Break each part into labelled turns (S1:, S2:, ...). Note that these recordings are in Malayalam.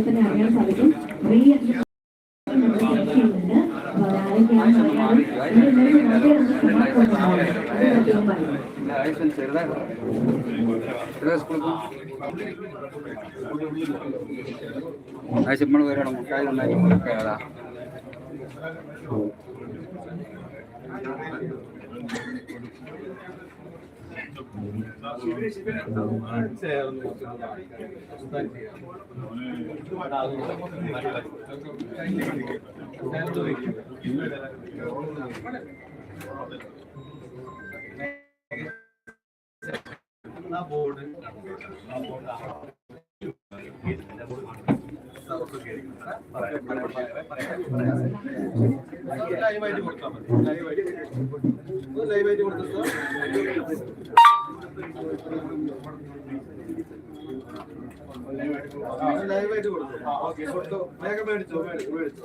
S1: തന്നെ അറിയാൻ സാധിക്കും റീ നമ്മൾ സെലക്ട് ചെയ്യുന്നുണ്ട് അപ്പോൾ അതാരൊക്കെയാണെന്ന് അറിയാനും ഇവരെല്ലാവരും വളരെ സമാധാനമാണ്
S2: ലൈവായിട്ട് കൊടുത്താൽ ലൈവായിട്ട് ലൈവായിട്ട് ലൈവായിട്ട് കൊടുത്തു ഓക്കെ കൊടുത്തു വേഗം മേടിച്ചോ മേടിച്ചോ മേടിച്ചോ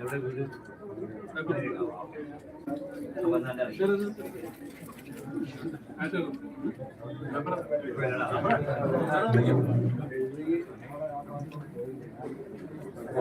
S3: എവിടെ വീട്? നമ്പർ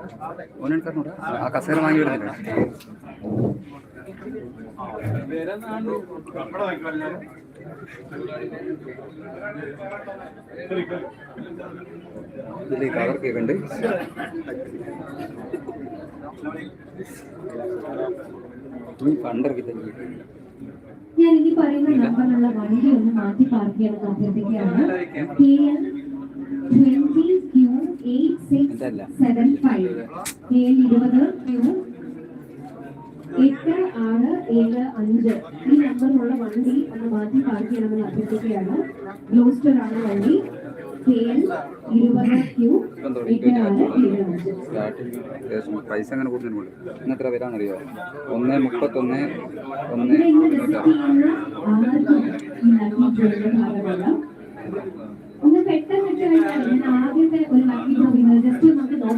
S3: പണിക്കാരൻ ഓനെടുക്കാറുണ്ട് ആ കസേര വാങ്ങി വരുന്നില്ല. ഉണ്ട് നീ പണ്ടിറക്കി
S1: ഞാൻ ഇനി പറയുന്ന നമ്പറിലുള്ള വണ്ടി ഒന്ന് മാറ്റി പാർക്ക് ചെയ്യണമെന്ന് അഭ്യർത്ഥിക്കുകയാണ്. എട്ട് ആറ് ഏഴ് അഞ്ച്. ഈ നമ്പറിലുള്ള വണ്ടി ഒന്ന് മാറ്റി പാർക്ക് ചെയ്യണമെന്ന് അഭ്യർത്ഥിക്കുകയാണ്. ഗ്ലോസ്റ്റർ ആണ് വണ്ടി. കെ എൽ ഇരുപത് ക്യൂ എട്ട് ആറ് ഏഴ് അഞ്ച്.
S3: ഏകദേശം പൈസ അങ്ങനെ കൂടുതലുണ്ട് ഇന്ന് എത്ര വരാന്നറിയോ ഒന്ന് മുപ്പത്തൊന്ന് ഒന്ന്
S1: ആർക്കും ഭാഗമല്ല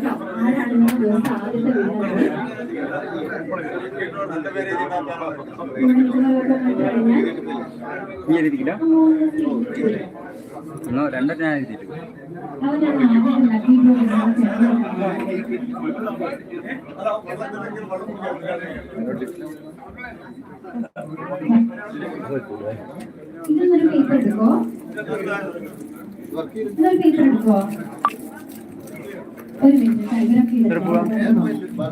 S1: നോക്കാം ആരാണ് ഇന്നത്തെ ദിവസം ആദ്യത്തെ വിന്നർ
S3: നീ എഴുതിക്കില്ല എന്നോ രണ്ടെണ്ണം ഞാൻ എഴുതിയിട്ട്
S1: ഇതൊന്നൊരു പേപ്പർ എടുക്കോ? ഇതൊരു പേപ്പർ എടുക്കോ? Pero